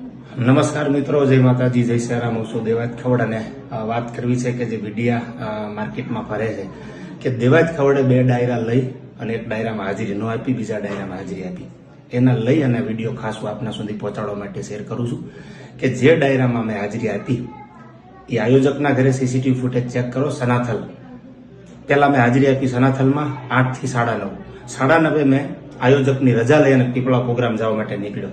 નમસ્કાર મિત્રો, જય માતાજી, જય શ્રીરામ હું છું દેવાજ ખવડ અને વાત કરવી છે કે જે મીડિયા માર્કેટમાં ફરે છે કે દેવાજ ખવડે બે ડાયરા લઈ અને એક ડાયરામાં હાજરી ન આપી, બીજા ડાયરામાં હાજરી આપી. એના લઈ અને વીડિયો ખાસ હું આપના સુધી પહોંચાડવા માટે શેર કરું છું કે જે ડાયરામાં મેં હાજરી આપી, એ આયોજકના ઘરે સીસીટીવી ફૂટેજ ચેક કરો, સનાથલ. પહેલાં મેં હાજરી આપી સનાથલમાં આઠથી સાડા નવ. સાડા નવે મેં આયોજકની રજા લઈ અને પીપળા પ્રોગ્રામ જવા માટે નીકળ્યો.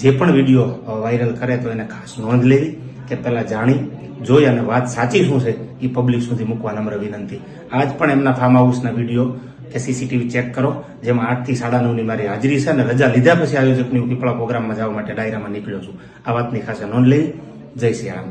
જે પણ વીડિયો વાયરલ કરે તો એને ખાસ નોંધ લેવી કે પહેલાં જાણી, જોઈ અને વાત સાચી શું છે એ પબ્લિક સુધી મૂકવા નમ્ર વિનંતી. આજ પણ એમના ફાર્મ હાઉસના વીડિયો કે સીસીટીવી ચેક કરો, જેમાં આઠથી સાડા નવની મારી હાજરી છે અને રજા લીધા પછી આયોજકની હું પીપળા પ્રોગ્રામમાં જવા માટે ડાયરામાં નીકળ્યો છું. આ વાતની ખાસ નોંધ લેવી. જય શ્રી રામ.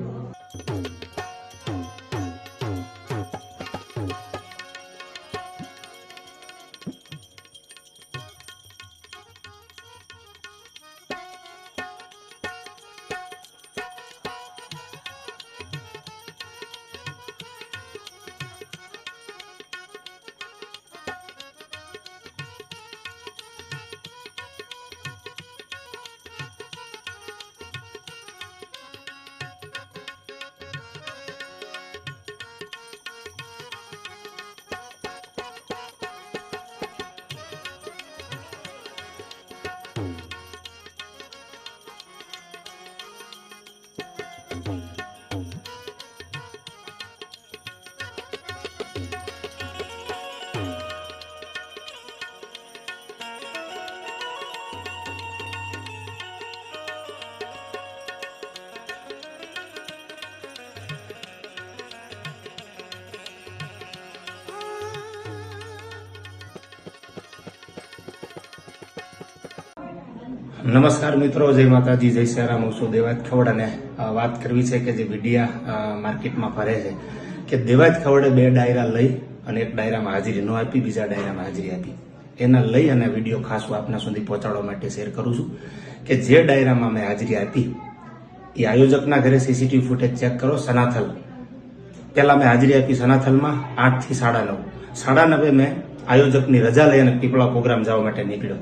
નમસ્કાર મિત્રો, જય માતાજી, જય શ્રીરામ હું છું દેવાજ ખવડ અને વાત કરવી છે કે જે મીડિયા માર્કેટમાં ફરે છે કે દેવાજ ખવડે બે ડાયરા લઈ અને એક ડાયરામાં હાજરી ન આપી, બીજા ડાયરામાં હાજરી આપી. એના લઈ અને વીડિયો ખાસ આપના સુધી પહોંચાડવા માટે શેર કરું છું કે જે ડાયરામાં મેં હાજરી આપી, એ આયોજકના ઘરે સીસીટીવી ફૂટેજ ચેક કરો, સનાથલ. પહેલાં મેં હાજરી આપી સનાથલમાં આઠથી સાડા નવ. સાડા નવે મેં આયોજકની રજા લઈ અને પીપળા પ્રોગ્રામ જવા માટે નીકળ્યો.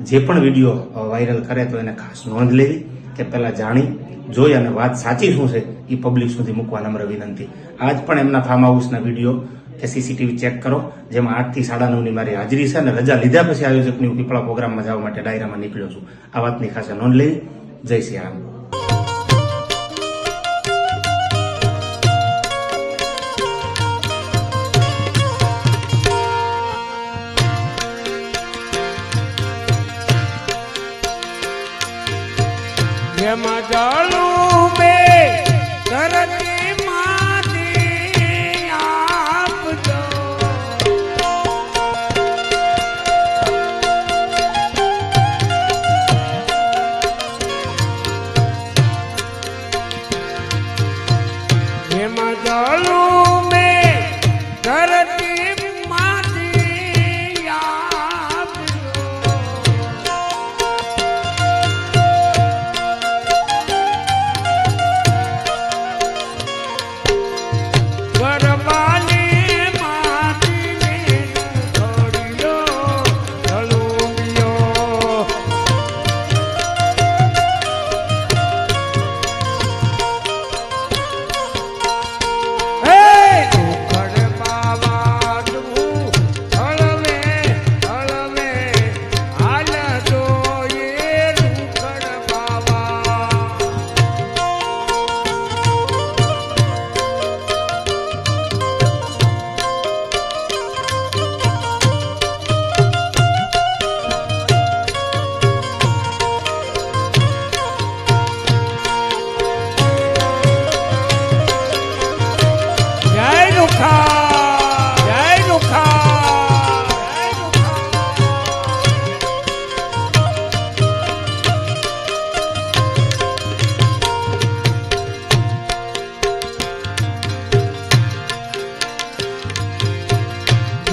જે પણ વીડિયો વાયરલ કરે તો એને ખાસ નોંધ લેવી કે પહેલાં જાણી, જોઈ અને વાત સાચી શું છે એ પબ્લિક સુધી મૂકવા નમ્ર વિનંતી. આજ પણ એમના ફાર્મ હાઉસના વીડિયો કે સીસીટીવી ચેક કરો, જેમાં આઠથી સાડા નવની મારી હાજરી છે અને રજા લીધા પછી આયોજકની પીપળા પ્રોગ્રામમાં જવા માટે ડાયરામાં નીકળ્યો છું. આ વાતની ખાસ નોંધ લેવી. જય શ્રી રામ. જેમાં જાળું બે ધરતી માટી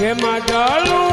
જેમાં ડાળું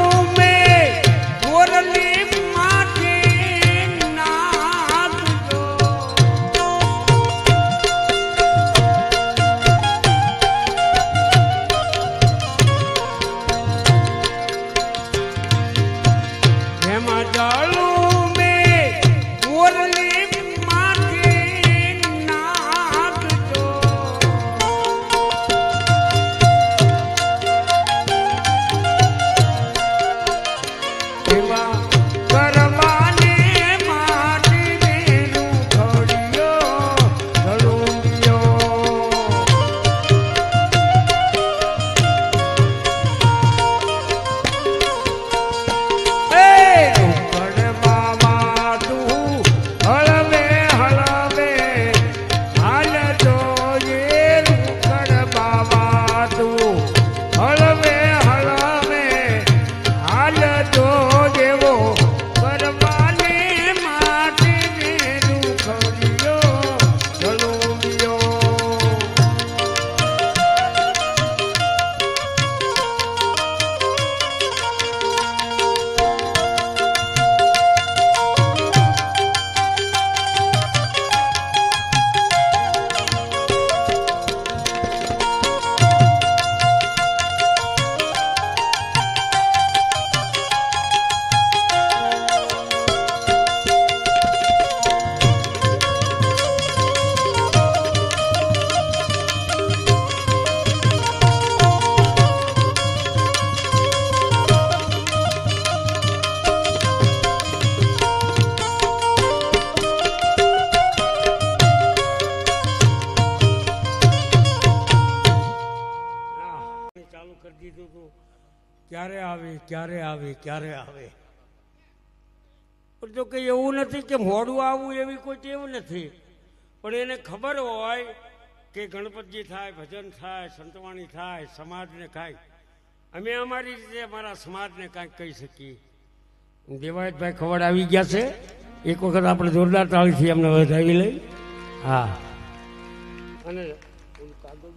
ક્યારે આવે ક્યારે આવે ક્યારે આવે? પણ જો કંઈ એવું નથી કે મોડું આવવું એવી કોઈ ટેવ નથી. પણ એને ખબર હોય કે ગણપતજી થાય, ભજન થાય, સંતવાણી થાય, સમાજને થાય અમે અમારી રીતે અમારા સમાજને કાંઈક કહી શકીએ. દેવાયતભાઈ ખવડ આવી ગયા છે. એક વખત આપણે જોરદાર તાળીથી અમને વધાવી લઈ. હા. અને કાગળ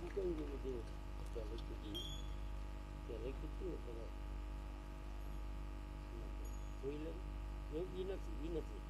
જોઈ લઈ એ નથી એ નથી.